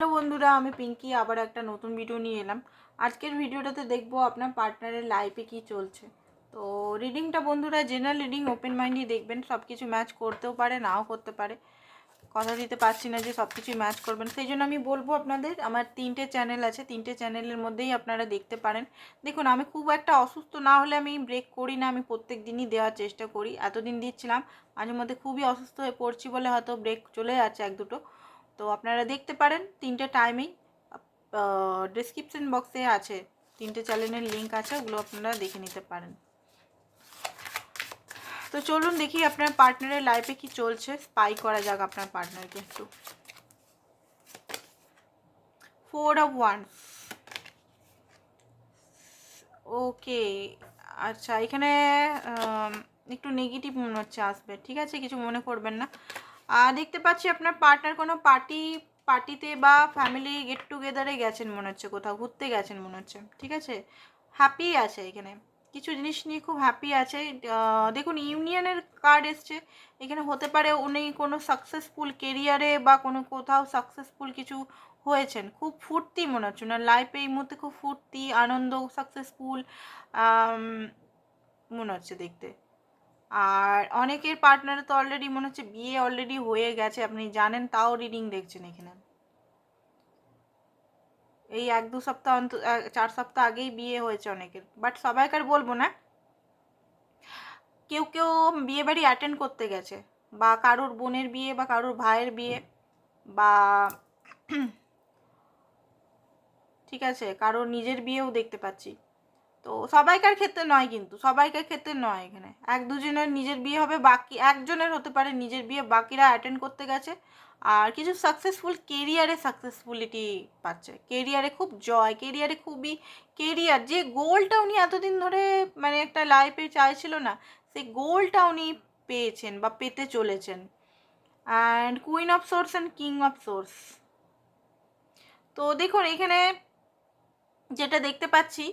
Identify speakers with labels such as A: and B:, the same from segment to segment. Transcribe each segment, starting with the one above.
A: Hello বন্ধুরা, আমি পিঙ্কি, আবার একটা নতুন ভিডিও নিয়ে এলাম। আজকের ভিডিওটাতে দেখব আপনার পার্টনারের লাইফে কি চলছে। তো রিডিংটা বন্ধুরা জেনারেল রিডিং ওপেন মাইন্ডই দেখবেন সব কিছু ম্যাচ করতেও পারে, নাও করতে পারে। কথা দিতে পারছি না যে সব কিছুই ম্যাচ করবেন। সেই জন্য আমি বলব আপনাদের, আমার তিনটে চ্যানেল আছে, তিনটে চ্যানেলের মধ্যেই আপনারা দেখতে পারেন। দেখুন, আমি খুব একটা অসুস্থ, না হলে আমি ব্রেক করি না, আমি প্রত্যেক দিনই দেওয়ার চেষ্টা করি। এতদিন দিচ্ছিলাম মাঝে মধ্যে খুবই অসুস্থ হয়ে পড়ছি বলে হয়তো ব্রেক চলে যাচ্ছে এক দুটো। তো আপনারা দেখতে পারেন, তিনটে টাইমেই ডিসক্রিপশন বক্সে আছে, তিনটে চ্যানেলের লিঙ্ক আছে, ওগুলো আপনারা দেখে নিতে পারেন। তো চলুন দেখি আপনার পার্টনারের লাইফে কি চলছে স্পাই করা যাক আপনার পার্টনারকে একটু। ফোর অফ ওয়ান ওকে আচ্ছা এখানে একটু নেগেটিভ মনে হচ্ছে, আসবে। ঠিক আছে, কিছু মনে করবেন না। দেখতে পাচ্ছি আপনার পার্টনার কোনো পার্টি পার্টিতে বা ফ্যামিলি গেট টুগেদারে গেছেন মনে হচ্ছে কোথাও, ঘুরতে গেছেন মনে হচ্ছে, ঠিক আছে? হ্যাপি আছে এখানে। কিছু জিনিস নিয়ে খুব হ্যাপি আছে। দেখুন ইউনিয়নের কার্ড এসছে। এখানে হতে পারে উনি কোনো সাকসেসফুল কেরিয়ারে বা কোনো কোথাও সাকসেসফুল কিছু হয়েছেন। খুব ফুর্তি মনে হচ্ছে। ওনার লাইফে এই মুহূর্তে খুব ফুর্তি, আনন্দ সাকসেসফুল মনে হচ্ছে দেখতে। আর অনেকের পার্টনার তো অলরেডি মনে হচ্ছে বিয়ে অলরেডি হয়ে গেছে, আপনি জানেন, তাও রিডিং দেখছেন এখানে। এই এক দু সপ্তাহ অন্ত চার সপ্তাহ আগেই বিয়ে হয়েছে অনেকের বাট সবাইকার বলব না। কেউ কেউ বিয়ে বাড়ি অ্যাটেন্ড করতে গেছে, বা কারোর বোনের বিয়ে, বা কারোর ভাইয়ের বিয়ে, বা ঠিক আছে, কারোর নিজের বিয়েও দেখতে পাচ্ছি। তো সবাইকার ক্ষেত্রে নয় কিন্তু, সবাইকার ক্ষেত্রে নয় এখানে। এক দুজনের নিজের বিয়ে হবে, বাকি একজনের হতে পারে নিজের বিয়ে, বাকিরা অ্যাটেন্ড করতে গেছে। আর কিছু সাকসেসফুল কেরিয়ারে সাকসেসফুলিটি পাচ্ছে। কেরিয়ারে খুব জয় কেরিয়ারে খুবই কেরিয়ার যে গোলটা উনি এতদিন ধরে মানে একটা লাইফে চাইছিল না, সেই গোলটা উনি পেয়েছেন বা পেতে চলেছেন। And queen of source and king of source তো দেখুন, এখানে যেটা দেখতে পাচ্ছি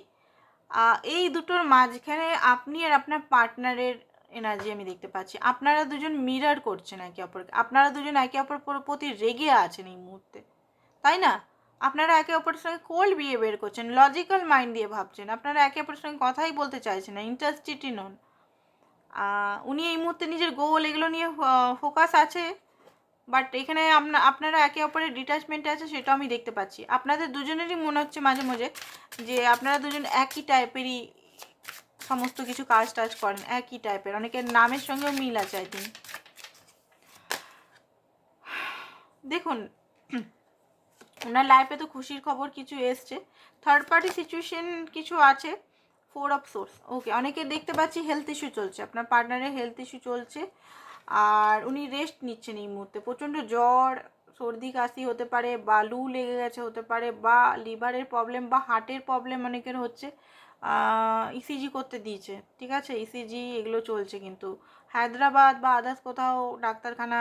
A: এই দুটোর মাঝখানে আপনি আর আপনার পার্টনারের এনার্জি আমি দেখতে পাচ্ছি। আপনারা দুজন মিরার করছেন একে অপরকে। আপনারা দুজন একে অপর প্রতি রেগে আছেন এই মুহূর্তে। তাই না? আপনারা একে অপরের সঙ্গে কোল্ড বের করছেন লজিক্যাল মাইন্ড দিয়ে ভাবছেন। আপনারা একে অপরের সঙ্গে কথাই বলতে চাইছেন না ইন্টারেস্টেডই নন। উনি এই মুহূর্তে নিজের গোল এগুলো নিয়ে ফোকাস আছে? বাট এখানে আপনা, আপনারা একে অপরের ডিট্যাচমেন্টে আছে, সেটা আমি দেখতে পাচ্ছি। আপনাদের দুজনেরই মনে হচ্ছে মাঝে মাঝে যে আপনারা দুজন একই টাইপেরই সমস্ত কিছু কাজ টাজ করেন, একই টাইপের অনেকের নামের সঙ্গেও মিল আছে থিঙ্ক দেখুন, ওনার লাইফে তো খুশির খবর কিছু এসছে। থার্ড পার্টি সিচুয়েশন কিছু আছে ফোর অফ সোর্স ওকে অনেকে দেখতে পাচ্ছি হেলথ ইস্যু চলছে। আপনার পার্টনারের হেলথ ইস্যু চলছে। আর উনি রেস্ট নিচ্ছেন এই মুহূর্তে। প্রচণ্ড জ্বর, সর্দি, কাশি হতে পারে বা লু লেগে গেছে হতে পারে বা লিভারের প্রবলেম বা হার্টের প্রবলেম অনেকের হচ্ছে ইসিজি করতে দিয়েছে। ঠিক আছে? ইসিজি এগুলো চলছে কিন্তু। হায়দ্রাবাদ বা আদার্স কোথাও ডাক্তারখানা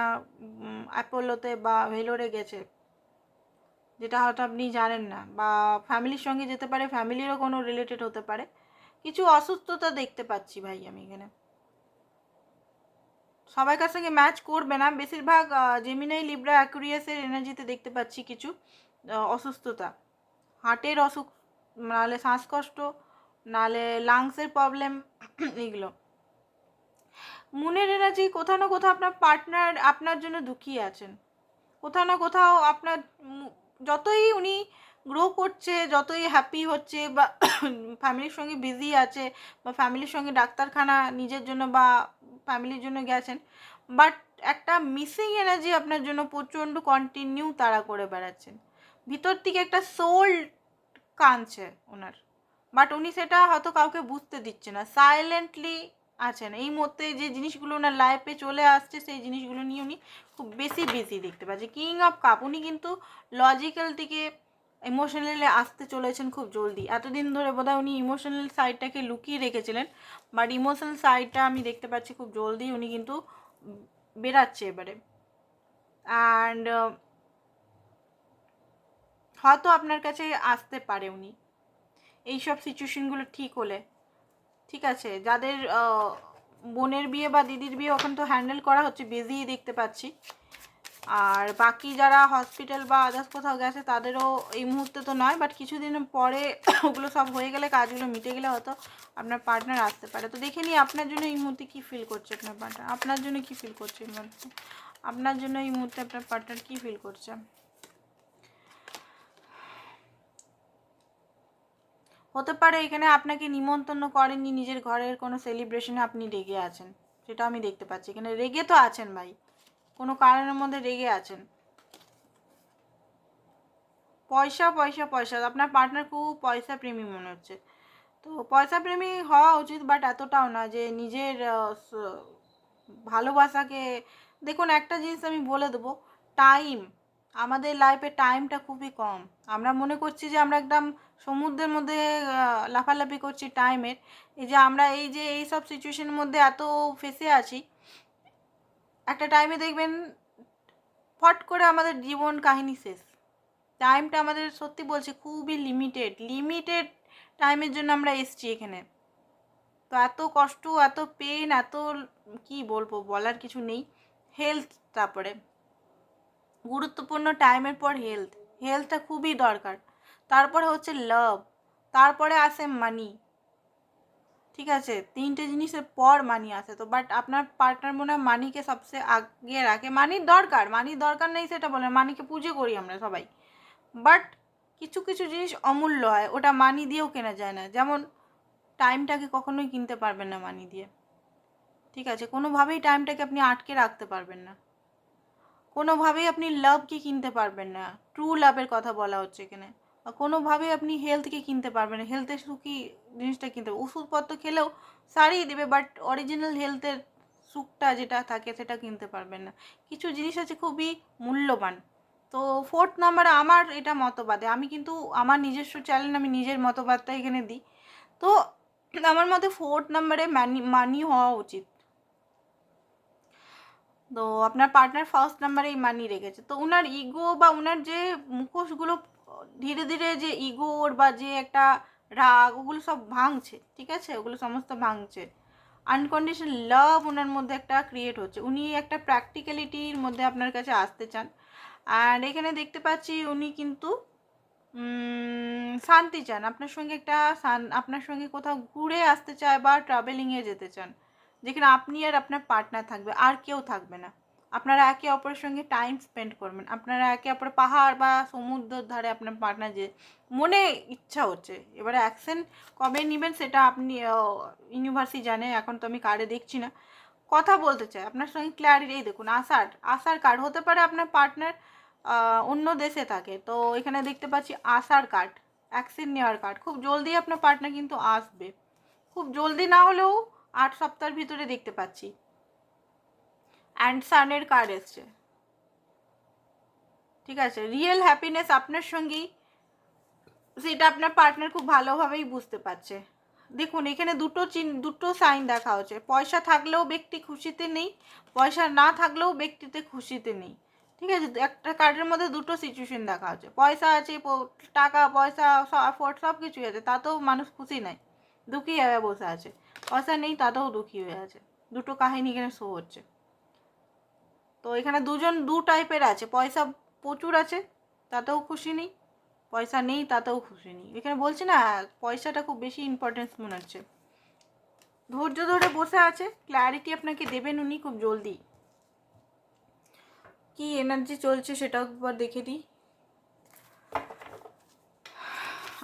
A: অ্যাপোলোতে বা ভেলোরে গেছে। যেটা হয়তো আপনি জানেন না বা ফ্যামিলির সঙ্গে যেতে পারে ফ্যামিলিরও কোনো রিলেটেড হতে পারে। কিছু অসুস্থতা দেখতে পাচ্ছি ভাই আমি এখানে। সবাইকার সঙ্গে ম্যাচ করবে না। বেশিরভাগ জেমিনাই লিব্রা অ্যাকুরিয়াসের এনার্জিতে দেখতে পাচ্ছি কিছু অসুস্থতা। হার্টের অসুখ নাহলে শ্বাসকষ্ট নাহলে লাংসের প্রবলেম এগুলো। মনের এনার্জি কোথাও না কোথাও আপনার পার্টনার আপনার জন্য দুঃখী আছেন। কোথাও না কোথাও আপনার যতই উনি গ্রো করছে, যতই হ্যাপি হচ্ছে বা ফ্যামিলির সঙ্গে বিজি আছে বা ফ্যামিলির সঙ্গে ডাক্তারখানা নিজের জন্য বা ফ্যামিলির জন্য গেছেন বাট একটা মিসিং এনার্জি আপনার জন্য প্রচণ্ড কন্টিনিউ তাড়া করে বেড়াচ্ছেন। ভিতর থেকে একটা সোল কাঁদছে ওনার বাট উনি সেটা হয়তো কাউকে বুঝতে দিচ্ছে না সাইলেন্টলি আছেন। এই মুহূর্তে যে জিনিসগুলো ওনার লাইফে চলে আসছে, সেই জিনিসগুলো নিয়ে উনি খুব বেশি বেশি দেখতে পাচ্ছে কিং অফ কাপ উনি কিন্তু লজিক্যাল থেকে ইমোশনালি আসতে চলেছেন খুব জলদি। এতদিন ধরে বোধহয় উনি ইমোশনাল সাইডটাকে লুকিয়ে রেখেছিলেন বাট ইমোশনাল সাইডটা আমি দেখতে পাচ্ছি খুব জলদি উনি কিন্তু বেরাচ্ছে এবারে। অ্যান্ড হয়তো আপনার কাছে আসতে পারে উনি। এইসব সিচুয়েশনগুলো ঠিক হলে। ঠিক আছে, যাদের বোনের বিয়ে বা দিদির বিয়ে ওখানে তো হ্যান্ডেল করা হচ্ছে বেজিই দেখতে পাচ্ছি। আর বাকি যারা হসপিটাল বা আদার্স কোথাও গেছে, তাদেরও এই মুহূর্তে তো নয় বাট কিছুদিন পরে ওগুলো সব হয়ে গেলে কাজগুলো মিটে গেলে হয়তো আপনার পার্টনার আসতে পারে। তো দেখে নিই আপনার জন্য এই মুহূর্তে কী ফিল করছে আপনার পার্টনার আপনার জন্য কী ফিল করছে এই মুহূর্তে? আপনার জন্য এই মুহূর্তে আপনার পার্টনার কী ফিল করছে? হতে পারে এখানে আপনাকে নিমন্ত্রণ করেননি, নিজের ঘরের কোনো সেলিব্রেশনে আপনি রেগে আছেন, সেটা আমি দেখতে পাচ্ছি। এখানে রেগে তো আছেন ভাই। কোনো কারণের মধ্যে রেগে আছেন। পয়সা পয়সা পয়সা। আপনার পার্টনার খুব পয়সা প্রেমী মনে হচ্ছে। তো পয়সা প্রেমী হওয়া উচিত বাট এতটাও না যে নিজের ভালোবাসাকে, দেখুন একটা জিনিস আমি বলে দেবো টাইম আমাদের লাইফে টাইমটা খুবই কম। আমরা মনে করছি যে আমরা একদম সমুদ্রের মধ্যে লাফালাফি করছি টাইমের এই যে আমরা এই যে, এই সব সিচুয়েশনের মধ্যে এত ফেসে আছি একটা টাইমে দেখবেন, ফট করে আমাদের জীবন কাহিনী শেষ। টাইমটা আমাদের সত্যি বলছি খুবই লিমিটেড লিমিটেড টাইমের জন্য আমরা এসছি এখানে। তো এত কষ্ট, এত পেন এত কি বলব, বলার কিছু নেই। হেলথ তারপরে। গুরুত্বপূর্ণ টাইমের পর হেলথ হেলথটা খুবই দরকার। তারপরে হচ্ছে লাভ তারপরে আসে মানি ঠিক আছে, তিনটে জিনিসের পর মানি আসে। তো বাট আপনার পার্টনার মনে হয় মানিকে সবচেয়ে আগে রাখে। মানির দরকার মানির দরকার নেই সেটা বলে মানিকে পুজো করি আমরা সবাই। বাট কিছু কিছু জিনিস অমূল্য হয়, ওটা মানি দিয়েও কেনা যায় না। যেমন টাইমটাকে কখনোই কিনতে পারবেন না মানি দিয়ে। ঠিক আছে, কোনোভাবেই টাইমটাকে আপনি আটকে রাখতে পারবেন না। কোনোভাবেই আপনি লাভকে কিনতে পারবেন না। ট্রু লাভের কথা বলা হচ্ছে এখানে। আর কোনোভাবেই আপনি হেলথকে কিনতে পারবেন হেলথের সুখী জিনিসটা কিনতে পারবেন ওষুধপত্র খেলেও সারিয়ে দেবে বাট অরিজিনাল হেলথের সুখটা যেটা থাকে সেটা কিনতে পারবেন না। কিছু জিনিস আছে খুবই মূল্যবান। তো ফোর্থ নাম্বারে আমার এটা মতবাদে। আমি কিন্তু আমার নিজস্ব চ্যানেল আমি নিজের মতবাদটা এখানে দিই। তো আমার মতে ফোর্থ নাম্বারে মানি মানি হওয়া উচিত। তো আপনার পার্টনার ফার্স্ট নাম্বারে এই মানি রেখেছে। তো উনার ইগো বা উনার যে মুখোশগুলো ধীরে ধীরে যে ইগোর বা যে একটা রাগ, ওগুলো সব ভাঙছে, ঠিক আছে? ওগুলো সমস্ত ভাঙছে। আনকন্ডিশন লাভ ওনার মধ্যে একটা ক্রিয়েট হচ্ছে। উনি একটা প্র্যাকটিক্যালিটির মধ্যে আপনার কাছে আসতে চান। আর এখানে দেখতে পাচ্ছি উনি কিন্তু শান্তি চান। আপনার সঙ্গে একটা আপনার সঙ্গে কোথাও ঘুরে আসতে চায় বা ট্রাভেলিংয়ে যেতে চান। যেখানে আপনি আর আপনার পার্টনার থাকবে, আর কেউ থাকবে না। আপনারা একে অপরের সঙ্গে টাইম স্পেন্ড করবেন। আপনারা একে অপর পাহাড় বা সমুদ্রের ধারে আপনার পার্টনার যে, মনে ইচ্ছা হচ্ছে। এবারে অ্যাকশন কবে নেবেন সেটা আপনি ইউনিভার্সিটি জানে, এখন তো আমি কার্ডে দেখছি না। কথা বলতে চাই, আপনার সঙ্গে ক্ল্যারিটি দেখুন আসার আসার কার্ড হতে পারে আপনার পার্টনার অন্য দেশে থাকে। তো এখানে দেখতে পাচ্ছি আসার কার্ড অ্যাকশন নেওয়ার কার্ড খুব জলদি আপনার পার্টনার কিন্তু আসবে। খুব জলদি না হলেও আট সপ্তাহের ভিতরে দেখতে পাচ্ছি। অ্যান্ড সানের কার্ড এসছে। ঠিক আছে? রিয়েল হ্যাপিনেস আপনার সঙ্গেই সেটা আপনার পার্টনার খুব ভালোভাবেই বুঝতে পারছে। দেখুন, এখানে দুটো চিন দুটো সাইন দেখা হচ্ছে। পয়সা থাকলেও ব্যক্তি খুশিতে নেই, পয়সা না থাকলেও ব্যক্তিতে খুশিতে নেই। ঠিক আছে? একটা কার্ডের মধ্যে দুটো সিচুয়েশন দেখা হচ্ছে। পয়সা আছে টাকা, পয়সা অ্যাফোর্ড সব কিছুই আছে, তাতেও মানুষ খুশি নাই, দুঃখী হয়ে বসে আছে। পয়সা নেই, তাতেও দুঃখী হয়ে আছে। দুটো কাহিনী এখানে শো হচ্ছে। তো এখানে দুজন দু টাইপের আছে। পয়সা প্রচুর আছে, তাতেও খুশি নেই। পয়সা নেই, তাতেও খুশি নেই। এখানে বলছি না, পয়সাটা খুব বেশি ইম্পর্টেন্স মনে হচ্ছে। ধৈর্য ধরে বসে আছে। ক্ল্যারিটি আপনাকে দেবেন উনি খুব জলদি। কি এনার্জি চলছে সেটাও একবার দেখে দিই।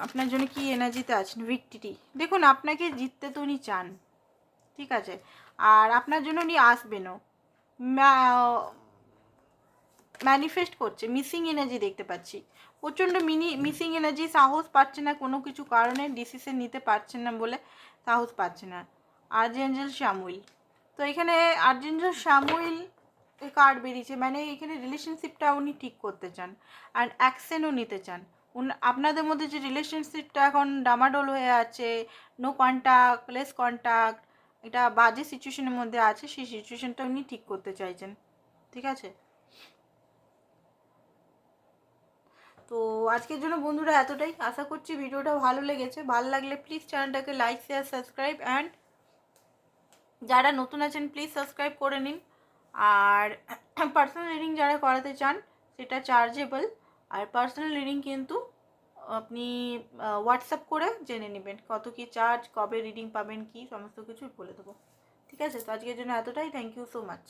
A: আপনার জন্য কি এনার্জিতে আছেন? ভিক্টিটি দেখুন, আপনাকে জিততে তো উনি চান। ঠিক আছে? আর আপনার জন্য উনি আসবেনও। ম্যানিফেস্ট করছে মিসিং এনার্জি দেখতে পাচ্ছি। প্রচণ্ড মিনি মিসিং এনার্জি সাহস পাচ্ছে না কোনো কিছু কারণে ডিসিশন নিতে পারছেন না বলে সাহস পাচ্ছে না। আর্জেঞ্জেল শ্যামুইল তো এখানে আর্জেঞ্জেল শ্যামুইল কার্ড বেরিয়েছে মানে এখানে রিলেশনশিপটা উনি ঠিক করতে চান, আর অ্যাকশনও নিতে চান। আপনাদের মধ্যে যে রিলেশনশিপটা এখন ডামাডোল হয়ে আছে নো কন্ট্যাক্ট লেস কন্ট্যাক্ট এটা বাজে সিচুয়েশনের মধ্যে আছে, সেই সিচুয়েশনটা উনি ঠিক করতে চাইছেন। ঠিক আছে? তো আজকের জন্য বন্ধুরা এতটাই। আশা করছি ভিডিওটা ভালো লেগেছে। ভালো লাগলে প্লিজ চ্যানেলটাকে লাইক শেয়ার সাবস্ক্রাইব অ্যান্ড যারা নতুন আছেন প্লিজ সাবস্ক্রাইব করে নিন। আর পার্সোনাল রিডিং যারা করাতে চান, সেটা চার্জেবল আর পার্সোনাল রিডিং কিন্তু আপনি হোয়াটসঅ্যাপ করে জেনে নেবেন কত কী চার্জ কবে রিডিং পাবেন, কি সমস্ত কিছুই বলে দেবো। ঠিক আছে? তো আজকের জন্য এতটাই। Thank you so much